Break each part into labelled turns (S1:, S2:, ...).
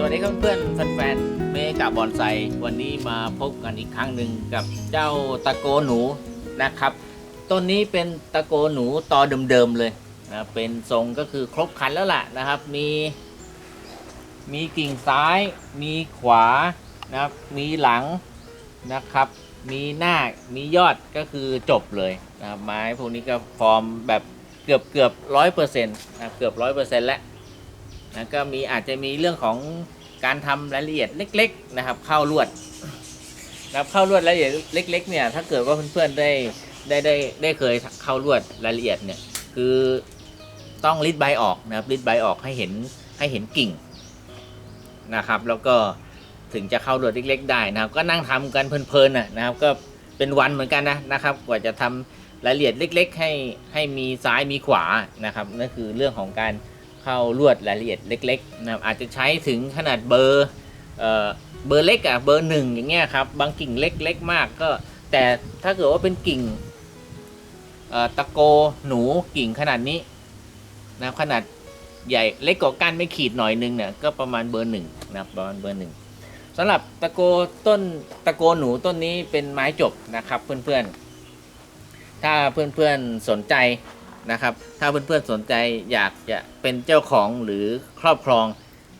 S1: บอนไซวันนี้มาพบกันอีกครั้งหนึ่งกับเจ้าตะโกหนูนะครับต้นนี้เป็นตะโกหนูตอเดิมๆเลยนะเป็นทรงก็คือครบคันแล้วล่ะนะครับ มีมีกิ่งซ้าย มีขวานะครับมีหลังนะครับ มีหน้ามียอดก็คือจบเลยนะครับไม้พวกนี้ก็ฟอร์มแบบเกือบเกือบร้อยเปอร์เซ็นต์นะเกือบร้อยเปอร์เซ็นต์แล้ว นะก็มีอาจจะมีเรื่องของการทำรายละเอียดเล็ก ๆ นะครับ เข้าลวดนะครับเข้าลวดรายละเอียดเล็ก ๆ เนี่ย ถ้าเกิดว่าเพื่อนๆได้ได้ได้ได้เคยเข้าลวดรายละเอียดเนี่ยคือต้องริดใบออกนะครับริดใบออกให้เห็นให้เห็นกิ่งนะครับ แล้วก็ถึงจะเข้าลวดเล็ก ๆ ได้นะครับ ก็นั่งทำกันเพลินๆนะนะครับ ก็เป็นวันเหมือนกันนะนะครับ กว่าจะทำรายละเอียดเล็ก ๆ ให้ให้มีซ้ายมีขวานะครับนั่นคือเรื่องของการ เข้าลวดรายละเอียดเล็กๆนะครับอาจจะใช้ถึงขนาดเบอร์เบอร์เล็กอะเบอร์หนึ่งอย่างเงี้ยครับบางกิ่งเล็กๆมากก็ แต่ถ้าเกิดว่าเป็นกิ่งตะโกหนูกิ่งขนาดนี้นะขนาดใหญ่เล็กกว่าก้านไม่ขีดหน่อยนึงเนี่ยก็ประมาณเบอร์หนึ่งนะประมาณเบอร์หนึ่งสำหรับตะโกต้นตะโกหนูต้นนี้เป็นไม้จบนะครับเพื่อนๆ ถ้าเพื่อนๆสนใจ นะครับ ถ้าเพื่อนๆสนใจอยากจะเป็นเจ้าของหรือครอบครอง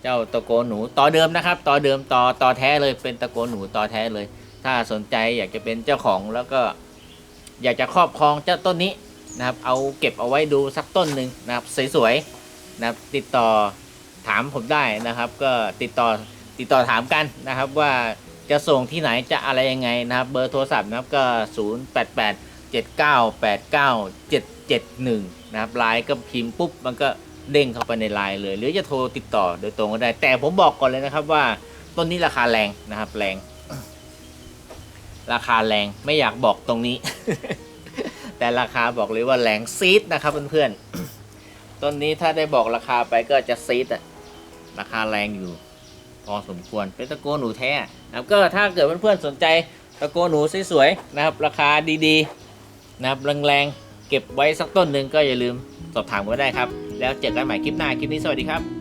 S1: เจ้าตะโกหนูต่อเดิมนะครับต่อเดิมต่อต่อแท้เลยเป็นตะโกหนูต่อแท้เลย ถ้าสนใจอยากจะเป็นเจ้าของแล้วก็ อยากจะครอบครองเจ้าต้นนี้นะครับ เอาเก็บเอาไว้ดูสักต้นหนึ่งนะครับสวยๆนะครับติดต่อถามผมได้นะครับ ก็ติดต่อติดต่อถามกันนะครับว่าจะส่งที่ไหนจะอะไรยังไงนะครับ เบอร์โทรศัพท์นะครับก็ 0 8 8 7 9 8 9 7 7 1นะครับไลน์ก็พิมพ์ปุ๊บมันก็เด้งเข้าไปในไลน์เลย หรือจะโทรติดต่อโดยตรงก็ได้ แต่ผมบอกก่อนเลยนะครับว่าต้นนี้ราคาแรงนะครับแรง ราคาแรงไม่อยากบอกตรงนี้ แต่ราคาบอกเลยว่าแรงซีดนะครับเพื่อนๆต้นนี้ถ้าได้บอกราคาไปก็จะซีดอะราคาแรงอยู่พอสมควรเป็นตะโกนหนูแท้นะครับก็ถ้าเกิดเพื่อนๆสนใจตะโกนหนูสวยๆนะครับ ราคาดีๆ นะครับแรงๆเก็บไว้สักต้นหนึ่งก็อย่าลืมสอบถามกันได้ครับ แล้วเจอกันใหม่คลิปหน้าคลิปนี้สวัสดีครับ